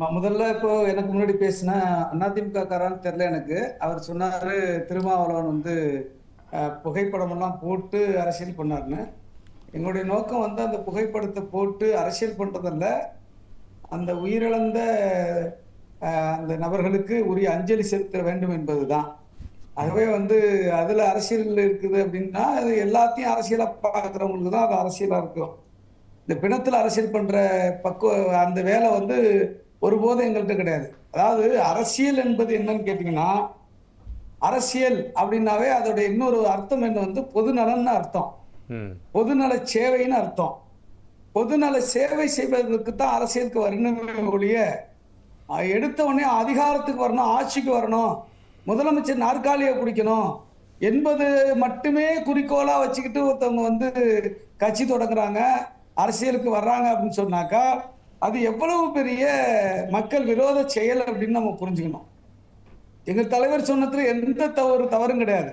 முதல்ல இப்போ எனக்கு முன்னாடி பேசின அதிமுக காரான்னு தெரியல எனக்கு. அவர் சொன்னாரு திருமாவளவன் வந்து புகைப்படம் புகைப்படமெல்லாம் போட்டு அரசியல் பண்ணாருன்னு. எங்களுடைய நோக்கம் வந்து அந்த புகைப்படத்தை போட்டு அரசியல் பண்றதல்ல. அந்த உயிரிழந்த அந்த நபர்களுக்கு உரிய அஞ்சலி செலுத்த வேண்டும் என்பதுதான். ஆகவே வந்து அதுல அரசியல் இருக்குது அப்படின்னா அது எல்லாத்தையும் அரசியலா பார்க்குறவங்களுக்கு தான் அது அரசியலா இருக்கும். இந்த பிணத்துல அரசியல் பண்ற பக்குவ அந்த வேலை வந்து ஒருபோதும் எங்கள்கிட்ட கிடையாது. அதாவது அரசியல் என்பது என்னன்னு கேட்டீங்கன்னா அரசியல் அப்படின்னாவே அதோட இன்னொரு அர்த்தம் என்ன வந்து பொதுநலன்னு அர்த்தம். பொதுநல சேவைன்னு அர்த்தம். பொதுநல சேவை செய்வதற்கு தான் அரசியலுக்கு வரணுமே ஒழிய அஹ், எடுத்த உடனே அதிகாரத்துக்கு வரணும் ஆட்சிக்கு வரணும் முதலமைச்சர் நாற்காலியை பிடிக்கணும் என்பது மட்டுமே குறிக்கோளா வச்சுக்கிட்டு ஒருத்தவங்க வந்து கட்சி தொடங்குறாங்க அரசியலுக்கு வர்றாங்க அப்படின்னு சொன்னாக்கா அது எவ்வளவு பெரிய மக்கள் விரோத செயல் அப்படின்னு நம்ம புரிஞ்சுக்கணும். எங்க தலைவர் சொன்னதுல எந்த தவறு தவறும் கிடையாது.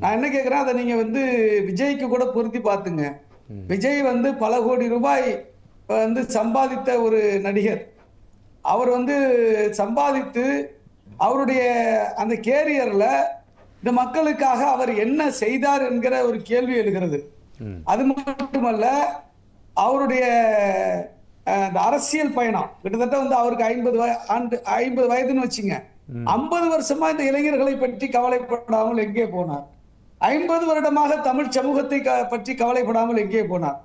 நான் என்ன கேக்குறேன் அதை நீங்க வந்து விஜய்க்கு கூட பொருத்தி பார்த்துங்க விஜய் வந்து பல கோடி ரூபாய் வந்து சம்பாதித்த ஒரு நடிகர். அவர் வந்து சம்பாதித்து அவருடைய அந்த கேரியர்ல இந்த மக்களுக்காக அவர் என்ன செய்தார் என்கிற ஒரு கேள்வி எழுகிறது. அது மட்டுமல்ல அவருடைய இந்த அரசியல் பயணம். கிட்டத்தட்ட வந்து அவருக்கு ஐம்பது ஆண்டு ஐம்பது வயதுன்னு வச்சுங்க. ஐம்பது வருஷமா இந்த இளைஞர்களை பற்றி கவலைப்படாமல் எங்கே போனார்? ஐம்பது வருடமாக தமிழ் சமூகத்தை பற்றி கவலைப்படாமல் எங்கே போனார்?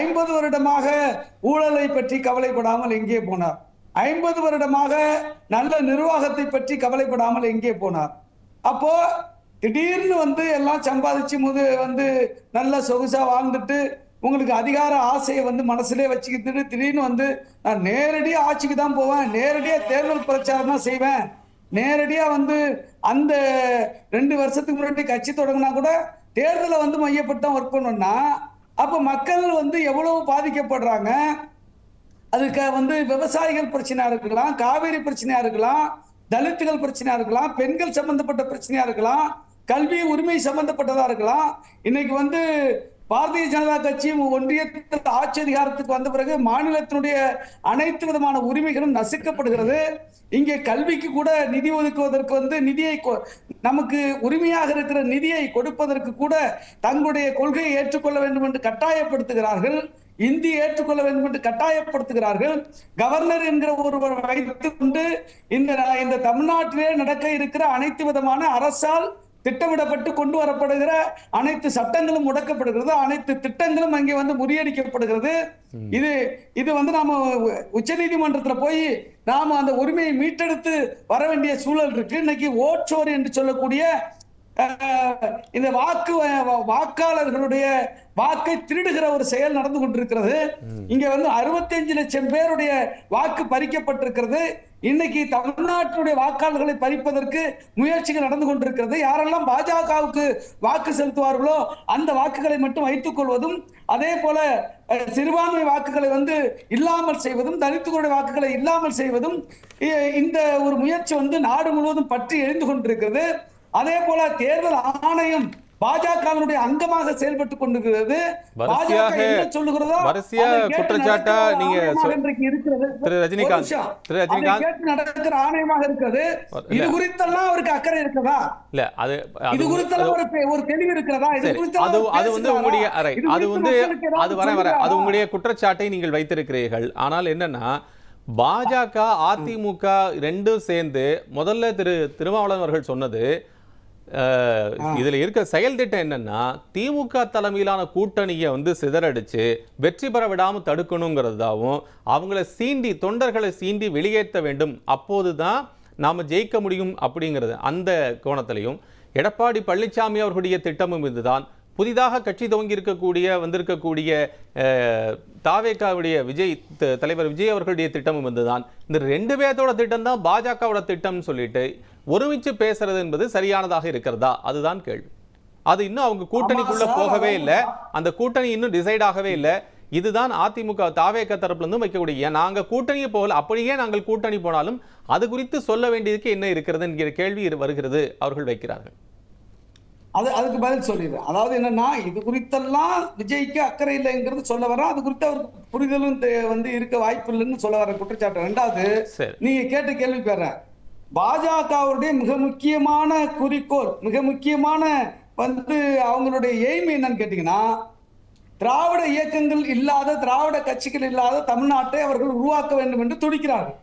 ஐம்பது வருடமாக ஊழலை பற்றி கவலைப்படாமல் எங்கே போனார்? ஐம்பது வருடமாக நல்ல நிர்வாகத்தை பற்றி கவலைப்படாமல் எங்கே போனார்? அப்போ திடீர்னு வந்து எல்லாம் சம்பாதிச்சு முது வந்து நல்ல சொகுசா வாழ்ந்துட்டு உங்களுக்கு அதிகார ஆசையை வந்து மனசுலேயே வச்சுக்கிட்டு திடீர்னு வந்து நான் நேரடியாக ஆட்சிக்கு தான் போவேன் நேரடியாக தேர்தல் பிரச்சாரம் தான் செய்வேன். நேரடியாக வந்து அந்த ரெண்டு வருஷத்துக்கு முன்னாடி கட்சி தொடங்கினா கூட தேர்தலை வந்து மையப்பட்டு தான் ஒர்க் பண்ணோம்னா அப்போ மக்கள் வந்து எவ்வளவு பாதிக்கப்படுறாங்க? அதுக்கு வந்து விவசாயிகள் பிரச்சனையாக இருக்கலாம் காவேரி பிரச்சனையாக இருக்கலாம் தலித்துகள் பிரச்சனையாக இருக்கலாம் பெண்கள் சம்பந்தப்பட்ட பிரச்சனையாக இருக்கலாம் கல்வி உரிமை சம்பந்தப்பட்டதா இருக்கலாம். இன்னைக்கு வந்து பாரதிய ஜனதா கட்சி ஒன்றியத்தில் ஆட்சி அதிகாரத்துக்கு வந்த பிறகு மாநிலத்தினுடைய அனைத்து விதமான உரிமைகளும் நசுக்கப்படுகிறது. இங்கே கல்விக்கு கூட நிதி ஒதுக்குவதற்கு வந்து நிதியை கொ- நமக்கு உரிமையாக இருக்கிற நிதியை கொடுப்பதற்கு கூட தங்களுடைய கொள்கையை ஏற்றுக்கொள்ள வேண்டும் என்று கட்டாயப்படுத்துகிறார்கள். இந்தி ஏற்றுக்கொள்ள வேண்டும் என்று கட்டாயப்படுத்துகிறார்கள். கவர்னர் என்கிற ஒருவர் வைத்துக் கொண்டு இந்த இந்த தமிழ்நாட்டிலே நடக்க இருக்கிற அனைத்து விதமான அரசால் திட்டமிடப்பட்டு கொண்டு வரப்படுகிற அனைத்து சட்டங்களும் முடக்கப்படுகிறது. அனைத்து திட்டங்களும் அங்கே வந்து முறியடிக்கப்படுகிறது. இது இது வந்து நாம உச்ச நீதிமன்றத்துல போய் நாம அந்த உரிமையை மீட்டெடுத்து வர வேண்டிய சூழல் இருக்கு. இன்னைக்கு ஓட்சோர் என்று சொல்லக்கூடிய இந்த வாக்கு வாக்காளர்களுடைய வாக்கை திருடுகிற ஒரு செயல் நடந்து கொண்டிருக்கிறது. இங்க வந்து 65 லட்சம் பேருடைய வாக்கு பறிக்கப்பட்டிருக்கிறது. இன்னைக்கு தமிழ்நாட்டினுடைய வாக்காளர்களை பறிப்பதற்கு முயற்சிகள் நடந்து கொண்டிருக்கிறது. யாரெல்லாம் பாஜகவுக்கு வாக்கு செலுத்துவார்களோ அந்த வாக்குகளை மட்டும் வைத்துக் கொள்வதும் அதே போல சிறுபான்மை வாக்குகளை வந்து இல்லாமல் செய்வதும் தலித்துகளுடைய வாக்குகளை இல்லாமல் செய்வதும் இந்த ஒரு முயற்சி வந்து நாடு முழுவதும் பற்றி எழுந்து கொண்டிருக்கிறது. அதே போல தேர்தல் ஆணையம் பாஜகவினுடைய அங்கமாக செயல்பட்டு கொண்டிருக்கிறது குற்றச்சாட்டா நீங்க. திரு ரஜினிகாந்த். திரு ரஜினிகாந்த். நடக்கிற ஆணையமாக இருக்கிறது. இது குறித்தெல்லாம் அவருக்கு அக்கறை இருக்கிறதா இல்ல அது இது குறித்தெல்லாம் ஒரு ஒரு தெளிவு இருக்கிறதா இது குறித்தெல்லாம் அது அது வந்து? உங்களுடைய அறை அது குறித்து வந்து அது வர வர அது? உங்களுடைய குற்றச்சாட்டை நீங்கள் வைத்திருக்கிறீர்கள் ஆனால் என்னன்னா பாஜக அதிமுக ரெண்டும் சேர்ந்து முதல்ல திரு திருமாவளவன் அவர்கள் சொன்னது இதுல இருக்க செயல் திட்டம் என்னன்னா திமுக தலைமையிலான கூட்டணியை வந்து சிதறடிச்சு வெற்றி பெற விடாமல் தடுக்கணுங்கிறதாவும் அவங்கள சீண்டி தொண்டர்களை சீண்டி வெளியேற்ற வேண்டும். அப்போதுதான் நாம ஜெயிக்க முடியும் அப்படிங்கிறது. அந்த கோணத்திலையும் எடப்பாடி பழனிசாமி அவர்களுடைய திட்டமும் இதுதான். புதிதாக கட்சி துவங்கி இருக்கக்கூடிய வந்திருக்கக்கூடிய அஹ், தாவேகாவுடைய விஜய் த- தலைவர் விஜய் அவர்களுடைய திட்டமும் இதுதான். இந்த ரெண்டு பேர்த்தோட திட்டம் தான் பாஜகவோட திட்டம்னு சொல்லிட்டு ஒருமிச்சு பேசுறது என்பது சரியானதாக இருக்கிறதா? அதுதான் கேள்வி. அது இன்னும் அவங்க கூட்டணிக்குள்ள போகவே இல்லை. அந்த கூட்டணி இன்னும் டிசைட் ஆகவே இல்லை. இதுதான் அதிமுக தாவேக தரப்புல இருந்து வைக்கக்கூடிய நாங்க கூட்டணியே போகல அப்படியே நாங்கள் கூட்டணி போனாலும் அது குறித்து சொல்ல வேண்டியதுக்கு என்ன இருக்கிறது என்கிற கேள்வி வருகிறது அவர்கள் வைக்கிறார்கள். அது அதுக்கு பதில் சொல்லிடுறேன் அதாவது என்னன்னா இது குறித்தெல்லாம் விஜய்க்கு அக்கறை இல்லைங்கிறது சொல்ல வரேன் அது குறித்து அவருக்கு புரிதலும் வந்து இருக்க வாய்ப்பு இல்லைன்னு சொல்ல வர குற்றச்சாட்டு. ரெண்டாவது நீங்க கேட்ட கேள்வி பெறேன் பாஜகவுடைய மிக முக்கியமான குறிக்கோள் மிக முக்கியமான வந்து அவங்களுடைய எய்ம் என்னன்னு கேட்டீங்கன்னா திராவிட இயக்கங்கள் இல்லாத திராவிட கட்சிகள் இல்லாத தமிழ்நாட்டை அவர்கள் உருவாக்க வேண்டும் என்று துடிக்கிறார்கள்.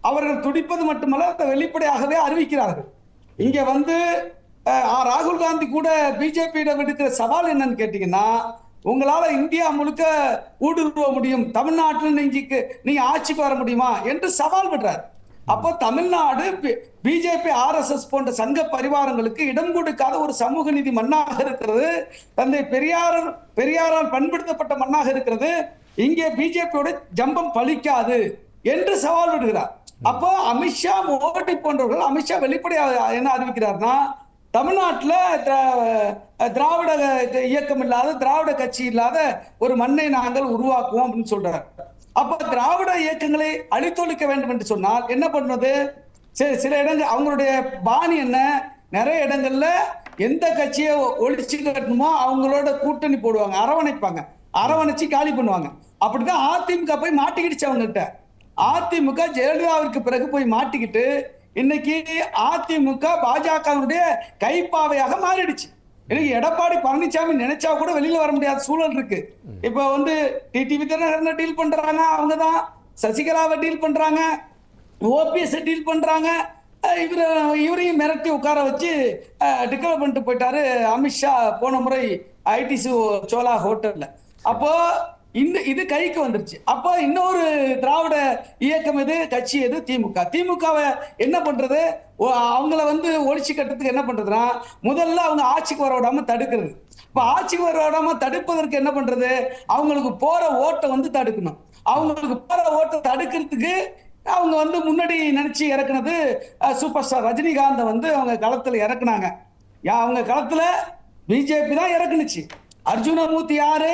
அவர்கள் துடிப்பது மட்டுமல்ல வெளிப்படையாகவே அறிவிக்கிறார்கள். இங்க வந்து ராகுல் காந்தி கூட பிஜேபியிடம் விடுக்கிற சவால் என்னன்னு கேட்டீங்கன்னா உங்களால இந்தியா முழுக்க ஊடுருவ முடியும் தமிழ்நாட்டில் நீங்க நீங்க ஆட்சிக்கு வர முடியுமா என்று சவால் விடுறார். அப்போ தமிழ்நாடு பிஜேபி ஆர்எஸ்எஸ் போன்ற சங்க பரிவாரங்களுக்கு இடம் கொடுக்காத ஒரு சமூக நீதி மண்ணாக இருக்கிறது தந்தை பெரியார் பெரியாரால் பண்படுத்தப்பட்ட மண்ணாக இருக்கிறது இங்கே பிஜேபியோட ஜம்பம் பலிக்காது என்று சவால் விடுகிறார். அப்போ அமித்ஷா மோடி போன்றவர்கள் அமித்ஷா வெளிப்படையாக என்ன அறிவிக்கிறார்னா தமிழ்நாட்டில் திரா- திராவிட இயக்கம் இல்லாத திராவிட கட்சி இல்லாத ஒரு மண்ணை நாங்கள் உருவாக்குவோம் அப்படின்னு சொல்றாரு. அப்ப திராவிட இயக்கங்களை அழித்தொழிக்க வேண்டும் என்று சொன்னால் என்ன பண்ணது சரி சில இடங்கள் அவங்களுடைய பாணி என்ன? நிறைய இடங்கள்ல எந்த கட்சியை ஒழிச்சு கட்டணுமோ அவங்களோட கூட்டணி போடுவாங்க அரவணைப்பாங்க. அரவணைச்சு காலி பண்ணுவாங்க. அப்படிதான் அதிமுக போய் மாட்டிக்கிடுச்சு அவங்ககிட்ட அதிமுக ஜெயலலிதாவிற்கு பிறகு போய் மாட்டிக்கிட்டு இன்னைக்கு அதிமுக பாஜகவுடைய கைப்பாவையாக மாறிடுச்சு. இன்னைக்கு எடப்பாடி பழனிசாமி நினைச்சா கூட வெளியில வர முடியாத சூழல் இருக்கு. இப்ப வந்து டிடிவி தினகரன் டீல் பண்றாங்க அவங்கதான். சசிகலாவை டீல் பண்றாங்க ஓபிஎஸ் டீல் பண்றாங்க. இவர் இவரு இவரையும் மிரட்டி உட்கார வச்சு டிக்ளேர் பண்ணிட்டு போயிட்டாரு. அமித்ஷா போன முறை ஐடிசி சோலா ஹோட்டல்ல. அப்போ இந்த இது கைக்கு வந்துருச்சு. அப்போ இன்னொரு திராவிட இயக்கம் எது? கட்சி எது? திமுக. திமுகவை என்ன பண்றது? ஓ, அவங்கள வந்து ஒழிச்சு கட்டுறதுக்கு என்ன பண்றதுன்னா முதல்ல அவங்க ஆட்சிக்கு வர விடாம தடுக்கிறது. இப்ப ஆட்சிக்கு வர விடாம தடுப்பதற்கு என்ன பண்றது? அவங்களுக்கு போற ஓட்டை வந்து தடுக்கணும். அவங்களுக்கு போற ஓட்டை தடுக்கிறதுக்கு அவங்க வந்து முன்னாடி நினைச்சு இறக்குனது சூப்பர் ஸ்டார் ரஜினிகாந்தை வந்து அவங்க களத்துல இறக்குனாங்க. அவங்க களத்துல பிஜேபி தான் இறக்குனுச்சு. அர்ஜுனமூர்த்தி யாரு?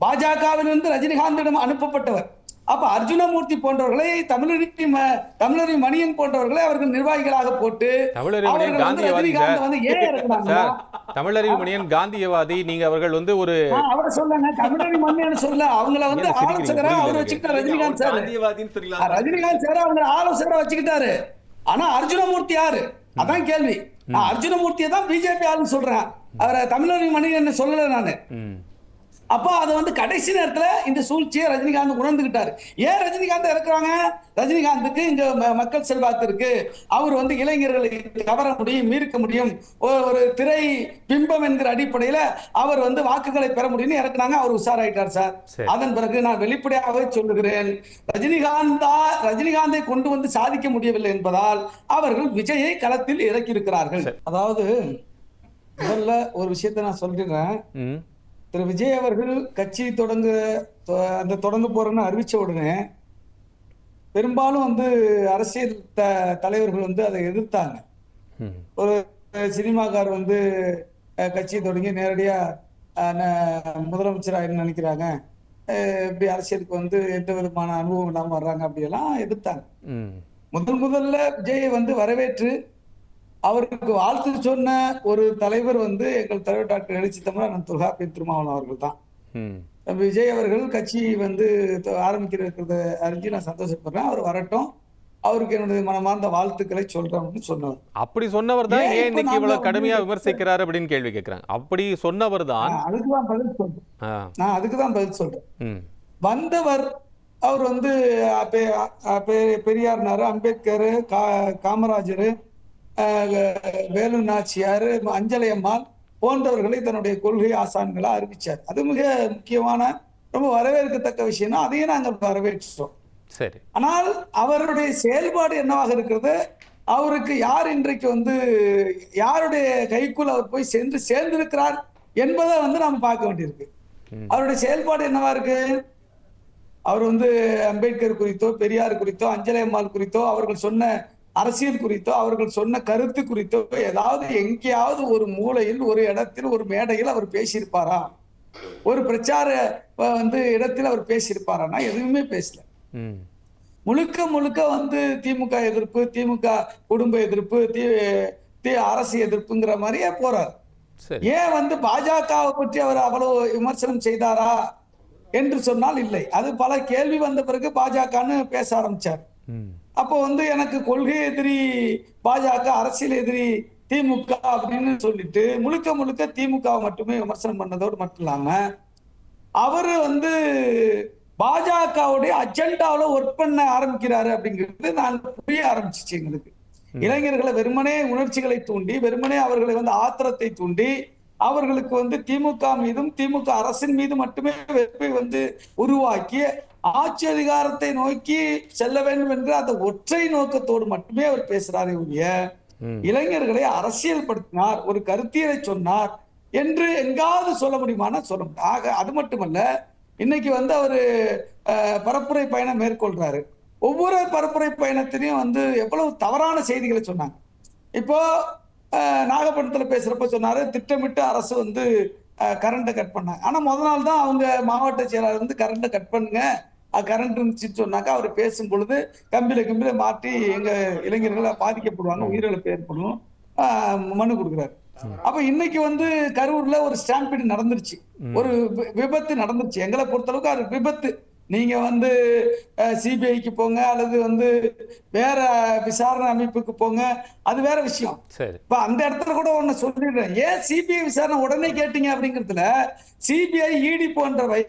பாஜகவிலிருந்து ரஜினிகாந்திடம் அனுப்பப்பட்டவர். அப்ப அர்ஜுனமூர்த்தி போன்றவர்களை தமிழரி ம- தமிழரி மணியன் போன்றவர்களை அவர்கள் நிர்வாகிகளாக போட்டு தமிழறிவு மணியன் காந்தியவாதி நீங்க அவர்கள் வந்து ஒரு அவரை சொல்லுங்க. தமிழரி மணியன் சொல்ல அவங்கள வந்து? ஆலோசகரா அவர். வச்சுக்கிட்டார் ரஜினிகாந்த் சார். ரஜினிகாந்த் சார் அவங்க ஆலோசகரா வச்சுக்கிட்டாரு. ஆனா அர்ஜுனமூர்த்தி யாரு? அதான் கேள்வி. நான் அர்ஜுனமூர்த்தியை தான் பிஜேபி ஆளுன்னு சொல்றேன். அவரை தமிழரி மணியன் சொல்லல நானு. அப்போ அது வந்து கடைசி நேரத்துல இந்த சூழ்ச்சியை ரஜினிகாந்த் உணர்ந்துகிட்டாரு. ஏன் ரஜினிகாந்த் இறக்குறாங்க? ரஜினிகாந்துக்கு இங்க மக்கள் செல்வாக்கு இருக்கு அவர் வந்து இளைஞர்களை கவர முடியும் மீட்க முடியும். ஒரு திரை பிம்பம் என்கிற அடிப்படையில அவர் வந்து வாக்குகளை பெற முடியும்னு இறக்குனாங்க. அவர் உஷாராயிட்டார் சார். அதன் பிறகு நான் வெளிப்படையாகவே சொல்லுகிறேன். ரஜினிகாந்தா ரஜினிகாந்தை கொண்டு வந்து சாதிக்க முடியவில்லை என்பதால் அவர்கள் விஜயை களத்தில் இறக்கி இருக்கிறார்கள் அதாவது முதல்ல ஒரு விஷயத்தை நான் சொல்லிடுறேன். ம். திரு விஜய் அவர்கள் கட்சி தொடங்க அந்த தொடங்க போறேன்னு அறிவிச்ச உடனே பெரும்பாலும் வந்து அரசியல் த தலைவர்கள் வந்து அதை எதிர்த்தாங்க. ஒரு சினிமாக்கார் வந்து அஹ், கட்சி தொடங்கி நேரடியா அஹ், ந- முதலமைச்சராக நினைக்கிறாங்க. இப்படி அரசியலுக்கு வந்து எந்த விதமான அனுபவம் இல்லாம வர்றாங்க அப்படியெல்லாம் எதிர்த்தாங்க. முதல் முதல்ல விஜயை வந்து வரவேற்று அவருக்கு வாழ்த்து சொன்ன ஒரு தலைவர் வந்து எங்கள் தலைவர் டாக்டர் எழுச்சி தமிழன் தொல்காப்பியன் திருமாவளவன் அவர்கள் தான். விஜய் அவர்கள் கட்சி வந்து த- ஆரம்பிக்கிற இருக்கிறத அறிஞ்சு நான் சந்தோஷப்படுறேன். அவர் வரட்டும். அவருக்கு என்னுடைய மனமார்ந்த வாழ்த்துக்களை சொல்றேன் சொன்னவர் அப்படி சொன்னவர் தான் ஏன் இன்னைக்கு இவ்வளவு கடுமையா விமர்சிக்கிறார் அப்படின்னு கேள்வி கேட்கிறாங்க அப்படி சொன்னவர் தான் நான் அதுக்கு தான் பதில் சொல்றேன். நான் அதுக்கு தான் பதில் சொல்றேன். வந்தவர் அவர் வந்து பெ- பெ- பெரியார்னாரு அம்பேத்கர் காமராஜர் வேலு நாச்சியார் அஞ்சலை அம்மாள் போன்றவர்களை தன்னுடைய கொள்கை ஆசான்களா அறிவிச்சார். அது மிக முக்கியமான ரொம்ப வரவேற்கத்தக்க விஷயம் தான் அதையும் நாங்கள் வரவேற்றோம். சரி. ஆனால் அவருடைய செயல்பாடு என்னவாக இருக்கிறது? அவருக்கு யார் இன்றைக்கு வந்து யாருடைய கைக்குள் அவர் போய் சென்று சேர்ந்திருக்கிறார் என்பதை வந்து நாம் பார்க்க வேண்டியிருக்கு. அவருடைய செயல்பாடு என்னவா இருக்கு? அவர் வந்து அம்பேத்கர் குறித்தோ பெரியார் குறித்தோ அஞ்சலை அம்மாள் குறித்தோ அவர்கள் சொன்ன அரசியல் குறித்தோ அவர்கள் சொன்ன கருத்து குறித்தோ ஏதாவது எங்கேயாவது ஒரு மூலையில் ஒரு இடத்தில் ஒரு மேடையில் அவர் பேசியிருப்பாரா? ஒரு பிரச்சார வந்து இடத்தில் அவர் பேசியிருப்பாரான்னா எதுவுமே பேசல. ம். முழுக்க முழுக்க வந்து திமுக எதிர்ப்பு திமுக குடும்ப எதிர்ப்பு தி தி அரசு எதிர்ப்புங்கிற மாதிரியே போறார். ஏன் வந்து பாஜகவை பற்றி அவர் அவ்வளவு விமர்சனம் செய்தாரா என்று சொன்னால் இல்லை. அது பல கேள்வி வந்த பிறகு பாஜகன்னு பேச ஆரம்பிச்சார். ம். அப்போ வந்து எனக்கு கொள்கை எதிரி பாஜக அரசியல் எதிரி திமுக அப்படின்னு சொல்லிட்டு முழுக்க முழுக்க திமுகவை மட்டுமே விமர்சனம் பண்ணதோடு மட்டும் இல்லாம அவரு வந்து பாஜகவுடைய அஜெண்டாவில் ஒர்க் பண்ண ஆரம்பிக்கிறாரு அப்படிங்கிறது நான் புரிய ஆரம்பிச்சிச்சு எங்களுக்கு. இளைஞர்களை வெறுமனே உணர்ச்சிகளை தூண்டி வெறுமனே அவர்களை வந்து ஆத்திரத்தை தூண்டி அவர்களுக்கு வந்து திமுக மீதும் திமுக அரசின் மீது மட்டுமே வெறுப்பை வந்து உருவாக்கி ஆட்சி அதிகாரத்தை நோக்கி செல்ல வேண்டும் என்ற அந்த ஒற்றை நோக்கத்தோடு மட்டுமே அவர் பேசுறாரே ஒழிய. இளைஞர்களை அரசியல்படுத்தினார் ஒரு கருத்தியலை சொன்னார் என்று எங்காவது சொல்ல முடியுமானா சொல்ல முடியும். ஆக அது மட்டுமல்ல இன்னைக்கு வந்து அவரு பரப்புரை பயணம் மேற்கொள்றாரு. ஒவ்வொரு பரப்புரை பயணத்திலையும் வந்து எவ்வளவு தவறான செய்திகளை சொன்னாங்க. இப்போ நாகப்பட்டினத்துல பேசுறப்ப சொன்னாரு திட்டமிட்டு அரசு வந்து கரண்ட்டை கட் பண்ணாங்க. ஆனா முத நாள் தான் அவங்க மாவட்ட செயலாளர் வந்து கரண்ட்டை கட் பண்ணுங்க கரண்ட் இருந்துச்சுன்னு சொன்னாக்கா அவர் பேசும் பொழுது கம்பியில கம்பியில மாட்டி எங்க இளைஞர்களை பாதிக்கப்படுவாங்க உயிரிழப்பு ஏற்படும். மனு கொடுக்குறாரு. அப்ப இன்னைக்கு வந்து கரூர்ல ஒரு ஸ்டாம்பீடு நடந்துருச்சு. ஒரு விபத்து நடந்துருச்சு. எங்களை பொறுத்தளவுக்கு அது விபத்து. நீங்க வந்து சிபிஐக்கு போங்க அல்லது வந்து வேற விசாரணை அமைப்புக்கு போங்க அது வேற விஷயம். இப்ப அந்த இடத்துல கூட ஒண்ணு சொல்லிடுறேன். ஏன் சிபிஐ விசாரணை உடனே கேட்டீங்க அப்படிங்கிறதுல சிபிஐ இடி போன்றவை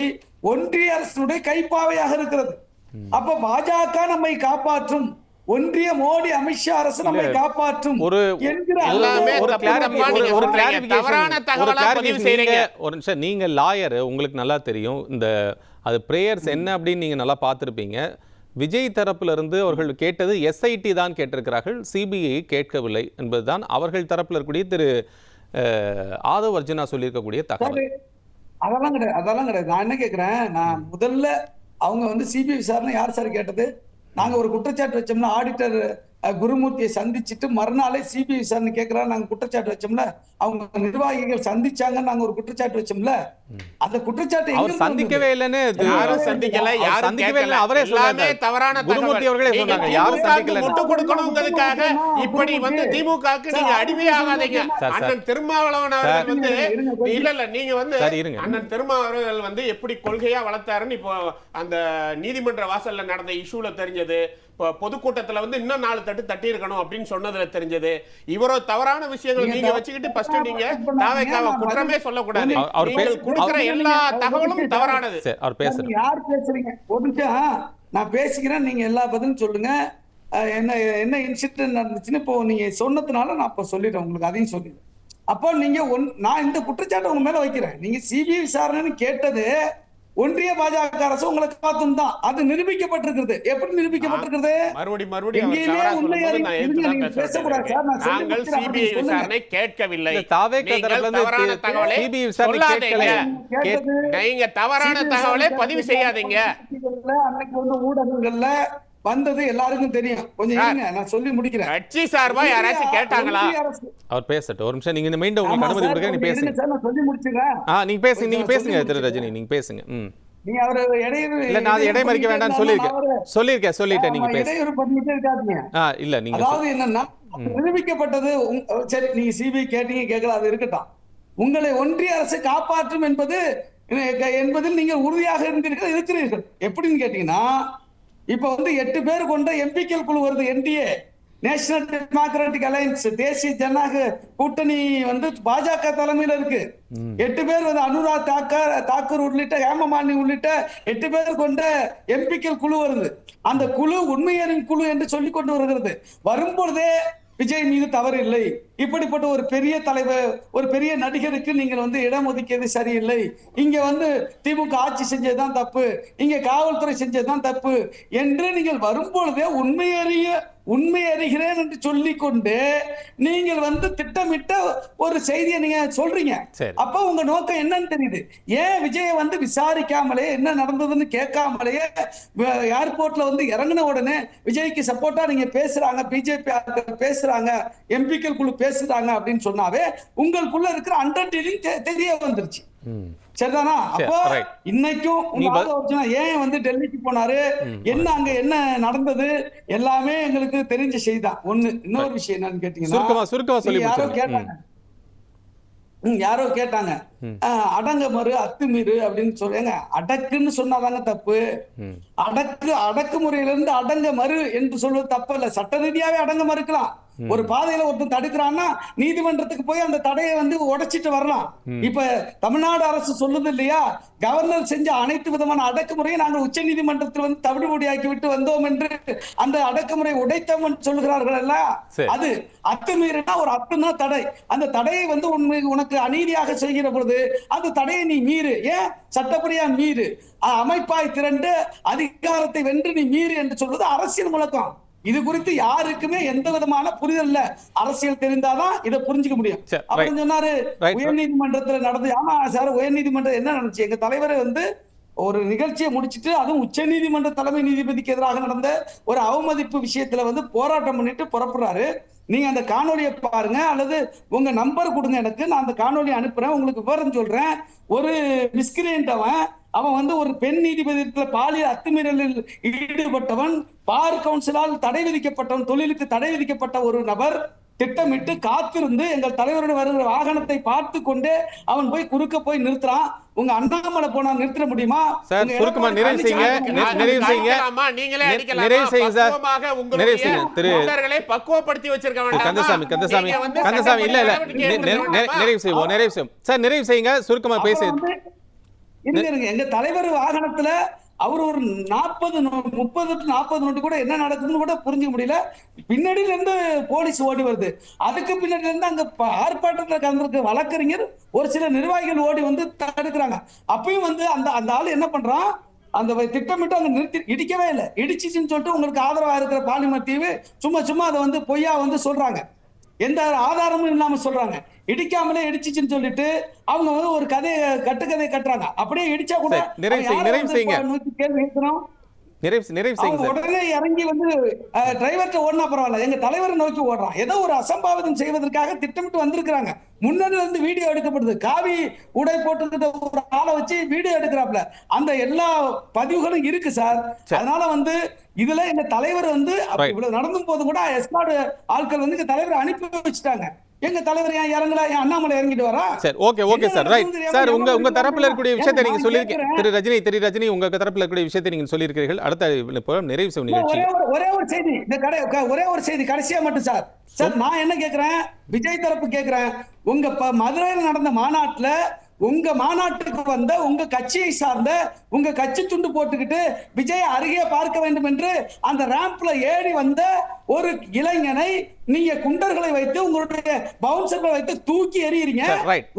ஒன்றிய அரசினுடைய கைப்பாவையாக இருக்கிறது. அப்ப பாஜக நம்மை காப்பாற்றும். ஒன்றிய மோடி அமித்ஷா அரசு நம்மை காப்பாற்றும் ஒரு நிமிஷம் நீங்க லாயர் உங்களுக்கு நல்லா தெரியும். இந்த அது பிரேயர்ஸ் என்ன அப்படின்னு நீங்க நல்லா பார்த்திருப்பீங்க. விஜய் தரப்புல இருந்து அவர்கள் கேட்டது எஸ்ஐடி தான் கேட்டிருக்கிறார்கள். சிபிஐ கேட்கவில்லை என்பதுதான் அவர்கள் தரப்புல இருக்கக்கூடிய திரு ஆதவ் அர்ஜுனா சொல்லியிருக்கக்கூடிய தகவல். அதெல்லாம் கிடையாது அதெல்லாம் கிடையாது. நான் என்ன கேக்குறேன் நான் முதல்ல அவங்க வந்து சிபிஐ விசாரணை யார் சார் கேட்டது? நாங்க ஒரு குற்றச்சாட்டு வச்சோம்னா ஆடிட்டர் குருமூர்த்தியை சந்திச்சுட்டு மறுநாளே சிபிஐ விசாரணை கேட்கிறா நாங்க குற்றச்சாட்டு வச்சோம்ல. அவங்க நிர்வாகிகள் சந்திச்சாங்கன்னு நாங்க ஒரு குற்றச்சாட்டு வச்சோம்ல. அந்த குற்றச்சாட்டு அவர் சந்திக்கவே இல்லைன்னு யாரும் சந்திக்கல யாரும் சந்திக்கவே இல்லை. அவரே சொன்னாங்க தவறான குருமூர்த்தி. அவர்களே சொன்னாங்க யாரும் சந்திக்கல முட்டு கொடுக்கணுங்கிறதுக்காக இப்படி வந்து திமுகவுக்கு நீங்க அடிமையாகாதீங்க. அண்ணன் திருமாவளவன் அவர்கள் வந்து. இல்ல இல்ல நீங்க வந்து. அண்ணன் திருமாவளவன் வந்து எப்படி கொள்கையா வளர்த்தாருன்னு இப்போ அந்த நீதிமன்ற வாசல்ல நடந்த இஷ்யூல தெரிஞ்சது. பொதுக்கூட்டத்துல வந்து இன்னும் நாலு தட்டு தட்டி இருக்கணும் அப்படின்னு சொன்னதுல தெரிஞ்சது. இவரோ தவறான விஷயங்கள் நீங்க வச்சுக்கிட்டு ஃபர்ஸ்ட் நீங்க. தாவேக்காவை குற்றமே சொல்லக்கூடாது. அவர்- நீங்கள் கொடுக்கிற எல்லா தகவலும் தவறானது. அவர் பேசுறேன் யார் பேசுறீங்க? நிமிஷம் நான் பேசிக்கிறேன் நீங்க எல்லா பதிலும் சொல்லுங்க. என்ன என்ன இன்சிடென்ட் நடந்துச்சுன்னு இப்போ நீங்க சொன்னதுனால நான் இப்போ சொல்லிடுறேன் உங்களுக்கு அதையும் சொல்லிடுறேன். அப்போ நீங்க ஒன் நான் இந்த குற்றச்சாட்டை உங்க மேல வைக்கிறேன். நீங்க சிபிஐ விசாரணைன்னு கேட்டது ஒன்றிய பாஜக அரசு உங்களை காத்தும் தான் அது நிரூபிக்கப்பட்டிருக்கிறது. எப்படி நிரூபிக்கப்பட்டிருக்கிறது? மறுபடி மறுபடி அவர் எங்கேயுமே தவறா உண்மை சொல்லும்போது நான் அறிவு- எதிர்த்து தான் நீங்க பேச பேசக்கூடாது நாங்கள் சிபிஐ. விசாரணை கேட்கவில்லை. தவறான தகவலை நீங்க தவறான தகவலை பதிவு செய்யாதீங்க. அன்னைக்கு வந்து ஊடகங்கள்ல வந்தது எல்லாருக்கும் தெரியும். கொஞ்சம். இருங்க நான் சொல்லி முடிக்கிறேன். கட்சி சார்பா யாராச்சும் கேட்டாங்களா? அவர் பேசட்டும். ஒரு நிமிஷம் நீங்க இந்த மைண்ட் உங்களுக்கு அனுமதி கொடுக்க நீங்க பேசுங்க. சார், நான் சொல்லி முடிச்சிடுறேன். ஆ நீங்க பேசுங்க நீங்க பேசுங்க திரு. ரஜினி நீங்க பேசுங்க. ம். நீங்க அவரு இடையூறு இல்ல நான் அதை இடைமறிக்க பண்ணிட்டே வேண்டாம்னு அவரு- சொல்லியிருக்கேன் சொல்லிட்டேன் நீங்க பேசுங்க இடையூறு பண்ணிட்டே இருக்காதீங்க. ஆ இல்ல நீங்க அதாவது என்னன்னா நிரூபிக்கப்பட்டது சரி நீங்க சிபிஐ கேட்டீங்க கேட்கல அது இருக்கட்டும். உங்களை ஒன்றிய அரசு காப்பாற்றும் என்பது என்பதில் நீங்கள் உறுதியாக இருந்தீர்கள் இருக்கிறீர்கள் எப்படின்னு கேட்டீங்கன்னா இப்ப வந்து எட்டு பேர் கொண்ட எம்பிக்கள் குழு வருது என்டிஏ நேஷனல் டெமோக்ராட்டிக் அலையன்ஸ் தேசிய ஜனநாயக கூட்டணி வந்து பாஜக தலைமையில இருக்கு. எட்டு பேர் வந்து அனுராக் தாக்கர் தாக்கூர் உள்ளிட்ட ஹேமமாலினி உள்ளிட்ட எட்டு பேர் கொண்ட எம்பிக்கள் குழு வருது. அந்த குழு உண்மையறின் குழு என்று சொல்லிக் கொண்டு வருகிறது. வரும்பொழுதே விஜய் மீது தவறு இல்லை. இப்படிப்பட்ட ஒரு பெரிய தலைவர் ஒரு பெரிய நடிகருக்கு நீங்கள் வந்து இடம் ஒதுக்கியது சரியில்லை. இங்க வந்து திமுக ஆட்சி செஞ்சதுதான் தப்பு. இங்க காவல்துறை செஞ்சதுதான் தப்பு என்று நீங்கள் வரும்பொழுதே உண்மையறிய உண்மை அறிகிறேன் என்று சொல்லிக்கொண்டு நீங்கள் வந்து திட்டமிட்ட ஒரு செய்தியை நீங்க சொல்றீங்க. அப்ப உங்க நோக்கம் என்னன்னு தெரியுது. ஏன் விஜய வந்து விசாரிக்காமலே என்ன நடந்ததுன்னு கேட்காமலேயே ஏர்போர்ட்ல வந்து இறங்கின உடனே விஜய்க்கு சப்போர்ட்டா நீங்க பேசுறாங்க பிஜேபி பேசுறாங்க எம்பிக்கள் குழு பேசுறாங்க அப்படின்னு சொன்னாவே உங்களுக்குள்ள இருக்கிற அண்டர் டீலிங் தெரிய வந்துருச்சு. சரிதானா? சரி, அப்போ. இன்னைக்கும் உங்க ஏன் வந்து டெல்லிக்கு போனாரு? என்ன அங்க என்ன நடந்தது? எல்லாமே எங்களுக்கு தெரிஞ்ச செய்திதான் ஒண்ணு இன்னொரு விஷயம் என்னன்னு கேட்டீங்கன்னா யாரோ கேட்டாங்க. யாரோ கேட்டாங்க. அடங்க மறு அத்துமீறு அப்படின்னு சொல்லுங்க அடக்குன்னு சொன்னாதாங்க தப்பு. அடக்கு அடக்குமுறையிலிருந்து அடங்க மறு என்று சொல்வது தப்பு இல்ல சட்ட ரீதியாவே அடங்க மறுக்கலாம் ஒரு பாதையில ஒருத்தன் தடுக்கிறான்னா நீதிமன்றத்துக்கு போய் அந்த தடையை வந்து உடைச்சிட்டு வரலாம். இப்ப தமிழ்நாடு அரசு சொல்லுது இல்லையா? கவர்னர் செஞ்ச அனைத்து விதமான அடக்குமுறையை நாங்கள் உச்ச நீதிமன்றத்தில் வந்து தவிடுபடியாக்கி விட்டு வந்தோம் என்று அந்த அடக்குமுறை உடைத்தோம் என்று சொல்கிறார்கள் அல்ல. அது அத்துமீறினா ஒரு அத்துனா தடை. அந்த தடையை வந்து உண்மை உனக்கு அநீதியாக செய்கிற பொழுது அந்த தடையை நீ மீறு. ஏன்? சட்டப்படியா மீறு. அமைப்பாய் திரண்டு அதிகாரத்தை வென்று நீ மீறு என்று சொல்வது அரசியல் முழக்கம். இது குறித்து யாருக்குமே எந்த விதமான புரிதல் இல்ல. அரசியல் தெரிந்தாதான் இதை புரிஞ்சுக்க முடியும். right. சொன்னாரு Right. உயர்நீதிமன்றத்துல நடந்து ஆமா சார் உயர்நீதிமன்றம் என்ன நடந்துச்சு? எங்க தலைவர் வந்து ஒரு நிகழ்ச்சியை முடிச்சிட்டு அதுவும் உச்ச நீதிமன்ற தலைமை நீதிபதிக்கு எதிராக நடந்த ஒரு அவமதிப்பு விஷயத்துல வந்து போராட்டம் பண்ணிட்டு புறப்படுறாரு. நீங்க அந்த காணொலியை பாருங்க அல்லது உங்க நம்பர் கொடுங்க எனக்கு. நான் அந்த காணொலி அனுப்புறேன் உங்களுக்கு விவரம் சொல்றேன். ஒரு மிஸ்கிரியன்ட் அவன் அவன் வந்து ஒரு பெண் நீதிபதியத்துல பாலியல் அத்துமீறலில் ஈடுபட்டவன் பார் கவுன்சிலால் தடை விதிக்கப்பட்டவன் தொழிலுக்கு தடை விதிக்கப்பட்ட ஒரு நபர் திட்டமிட்டு காத்திருந்து எங்கள் தலைவருடைய வருகிற வாகனத்தை பார்த்து கொண்டே அவன் போய் குறுக்க போய் நிறுத்துறான் உங்க அண்ணாமலை போனா நிறுத்த முடியுமா சார், சுருக்கமா நிறைவு செய்யுங்க. நிறைவு செய்யுங்க. நீங்களே? நிறைவு செய்யுங்க சார். நிறைவு செய்யுங்க. திரு- பக்குவப்படுத்தி வச்சிருக்க வேண்டாமா? கந்தசாமி கந்தசாமி கந்தசாமி இல்ல இல்ல? நிறைவு செய்வோம் நிறைவு செய்வோம் சார் நிறைவு செய்யுங்க சுருக்கமா பேசி இருங்க எங்க தலைவர் வாகனத்துல அவர் ஒரு நாற்பது முப்பது நாற்பது நோட்டு கூட என்ன நடக்குதுன்னு கூட புரிஞ்சுக்க முடியல. பின்னாடியில இருந்து போலீஸ் ஓடி வருது. அதுக்கு பின்னாடி இருந்து அங்க ஆர்ப்பாட்டத்தில் ஆர்ப்பாட்டத்துல கலந்துருக்க வழக்கறிஞர் ஒரு சில நிர்வாகிகள் ஓடி வந்து தடுக்கிறாங்க. அப்பயும் வந்து அந்த அந்த ஆள் என்ன பண்றான்? அந்த திட்டமிட்டு அங்க நிறுத்தி இடிக்கவே இல்லை. இடிச்சிச்சுன்னு சொல்லிட்டு உங்களுக்கு ஆதரவா இருக்கிற பாலிமர் தீவு சும்மா சும்மா அதை வந்து பொய்யா வந்து சொல்றாங்க. எந்த ஆதாரமும் இல்லாம சொல்றாங்க. இடிக்காமலே இடிச்சிச்சுன்னு சொல்லிட்டு அவங்க வந்து ஒரு கதையை கட்டுக்கதை கட்டுறாங்க. அப்படியே இடிச்சா கூட நிறைவு செய்யுங்க, கேள்வி கேட்கணும்? நிறைவு நிறைவு செய்யுங்க உடனே இறங்கி வந்து டிரைவர்கிட்ட ஓடினா பரவாயில்ல. எங்க தலைவரை நோக்கி ஓடுறான். ஏதோ ஒரு அசம்பாவிதம் செய்வதற்காக திட்டமிட்டு வந்திருக்கிறாங்க. முன்னாடி வந்து வீடியோ எடுக்கப்படுது. காவி உடை போட்டுக்கிட்ட ஒரு ஆளை வச்சு வீடியோ எடுக்கிறாப்ல அந்த எல்லா பதிவுகளும் இருக்கு சார். அதனால வந்து இதுல எங்க தலைவர் வந்து. இவ்வளவு நடந்தும் போது கூட எஸ்கார்டு ஆட்கள் வந்து எங்க தலைவரை அனுப்பி வச்சுட்டாங்க. எங்க தலைவர் ஏன் இறங்கல? ஏன் அண்ணாமலை இறங்கிட்டு வரா? சரி okay okay sir right sir உங்க உங்க தரப்புல இருக்கக்கூடிய விஷயத்தை நீங்க சொல்லியிருக்கீங்க. திரு ரஜினி திரு ரஜினி உங்க தரப்புல இருக்கக்கூடிய விஷயத்தை நீங்க சொல்லியிருக்கிறீர்கள். அடுத்த இப்போ நிறைவு செய்யும் நிகழ்ச்சி. ஒரே ஒரு செய்தி இந்த கடை ஒரே ஒரு செய்தி கடைசியா மட்டும் சார் சார் நான் என்ன கேக்குறேன்? விஜய் தரப்பு கேக்குறேன். உங்க மதுரையில் நடந்த மாநாட்டுல உங்க மாநாட்டுக்கு வந்த உங்க கட்சியை சார்ந்த உங்க கட்சி துண்டு போட்டுக்கிட்டு விஜய் அருகே பார்க்க வேண்டும் என்று அந்த ரேம்ப்ல ஏறி வந்த ஒரு இளைஞனை நீங்க குண்டர்களை வைத்து உங்களுடைய பவுன்சர்களை வைத்து தூக்கி எறியறீங்க.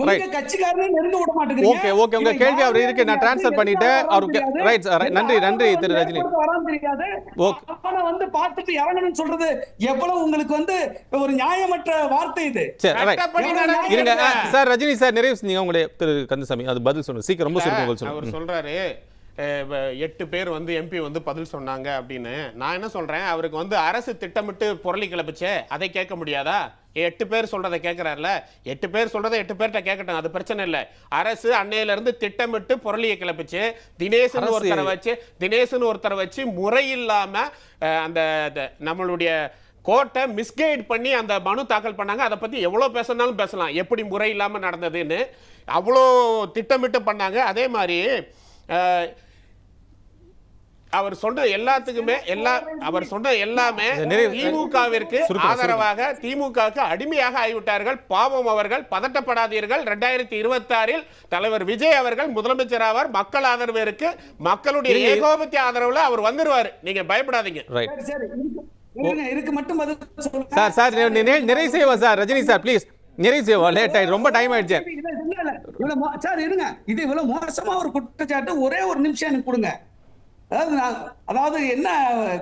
உங்க. கட்சிக்காரனே நெருங்க விட மாட்டேங்கிறீங்க. ஓகே ஓகே உங்க கேள்வி அவர் இருக்கு. நான் டிரான்ஸ்ஃபர் பண்ணிட்டேன் தெரியாது. ரைட் நன்றி நன்றி திரு ரஜினி. வரான்னு தெரியாது. ஓகே. அவனை வந்து பார்த்துட்டு இறங்கணும்னு சொல்றது எவ்வளவு உங்களுக்கு வந்து ஒரு நியாயமற்ற வார்த்தை இது. இருங்க சார் ரஜினி சார் நிறைவு செஞ்சீங்க. உங்களுடைய திரு கந்தசாமி. அது பதில் சொல்லுங்க. சீக்கிரம் ரொம்ப சுருக்கம் பதில் அவர் சொல்லுங்க சொல்றாரு எட்டு பேர் வந்து எம்பி வந்து பதில் சொன்னாங்க அப்படின்னு. நான் என்ன சொல்றேன்? அவருக்கு வந்து அரசு திட்டமிட்டு புரளி கிளப்பிச்சே அதை கேட்க முடியாதா? எட்டு பேர் சொல்றதை கேட்கிறாருல. எட்டு பேர் சொல்றதை எட்டு பேர்கிட்ட கேட்கட்டும் அது பிரச்சனை இல்லை. அரசு அன்னையில இருந்து திட்டமிட்டு புரளியை கிளப்பிச்சு அரசு- ஒருத்தரை வச்சு தினேஷ்னு ஒருத்தரை வச்சு முறையில்லாம அஹ், அந்த நம்மளுடைய கோர்ட்டை மிஸ்கைட் பண்ணி அந்த மனு தாக்கல் பண்ணாங்க. அதை பத்தி எவ்வளவு பேசினாலும் பேசலாம். எப்படி முறை இல்லாம நடந்ததுன்னு. அவ்வளோ திட்டமிட்டு பண்ணாங்க. அதே மாதிரி அவர் சொன்ன எல்லாத்துக்குமே எல்லா அவர் சொன்ன எல்லாமே திமுகவிற்கு ஆதரவாக திமுகவுக்கு அடிமையாக ஆகிவிட்டார்கள் பாவம் அவர்கள் பதட்டப்படாதீர்கள் ரெண்டாயிரத்தி இருபத்தி ஆறில் தலைவர் விஜய் அவர்கள் முதலமைச்சர் ஆவார் மக்கள் ஆதரவு இருக்கு மக்களுடைய. ஏகோபத்திய ஆதரவுல அவர் வந்துருவாரு நீங்க பயப்படாதீங்க ரைட் சரி சரி நிறைவு செய்வோம் சார் ரஜினி சார் ப்ளீஸ் நிறைவு செய்வோம் லேட் ஆயிடுச்சு ரொம்ப டைம் ஆயிடுச்சு சார் இருங்க இது இவ்வளவு மோசமா ஒரு குற்றச்சாட்டு ஒரே ஒரு நிமிஷம் எனக்கு கொடுங்க அதாவது நான் அதாவது என்ன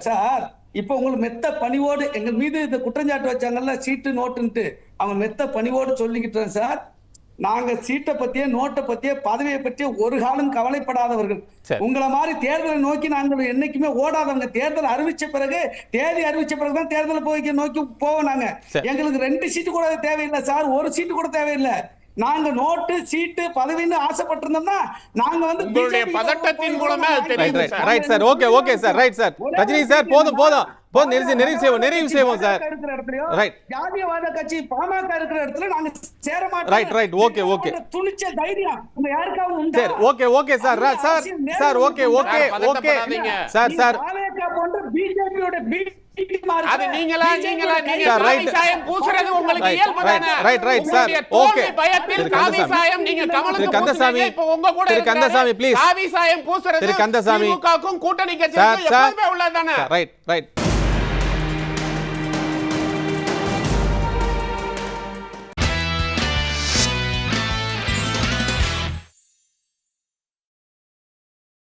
சார்? இப்ப உங்களுக்கு மெத்த பணிவோடு எங்க மீது இந்த குற்றச்சாட்டு வச்சாங்கல்ல சீட்டு நோட்டுன்ட்டு அவங்க மெத்த பணிவோடு சொல்லிக்கிட்டேன் சார். நாங்க சீட்டை பத்தியே நோட்டை பத்தியே பதவியை பற்றிய ஒரு காலம் கவலைப்படாதவர்கள். உங்களை மாதிரி தேர்தலை நோக்கி நாங்கள் என்னைக்குமே ஓடாதவங்க. தேர்தல் அறிவிச்ச பிறகு தேதி அறிவிச்ச பிறகு தான் தேர்தலை போய் நோக்கி போவோம் நாங்க. எங்களுக்கு ரெண்டு சீட்டு கூட தேவையில்லை சார். ஒரு சீட்டு கூட தேவையில்லை. நாங்க நோட்டு சீட்டு பதவின்னு ஆசைப்பட்டிருந்தோம்னா நாங்க வந்து உங்களுடைய பதட்டத்தின் மூலமே அது ரைட் தெரியுது right sir. Right sir okay okay sir right sir Rajini sir போதும் போதும். போதும் நிறைவு நிறைவு செய்வோம். நிறைவு செய்வோம் சார் ரைட் ஜாதியவாத கட்சி பாமக இருக்கிற இடத்துல நாங்க சேர மாட்டோம் Right, right, okay, okay. துணிச்ச தைரியம். உங்க யாருக்காவது உண்டா? சரி okay okay sir sir sir okay okay okay. Sir sir PMK போன்ற பிஜேபியோட அது நீங்களா நீங்களா நீங்க காவி. சாயம் பூசுறது உங்களுக்கு Okay. பயத்தில் காவி. சாயம் நீங்க கமலுக்கு கந்தசாமி. இப்ப உங்க கூட திரு. கந்தசாமி, please. காவி சாயம் பூசுறது திரு கந்தசாமி. கூட்டணி சார் எப்பவுமே உள்ளதுதானே ரைட் ரைட்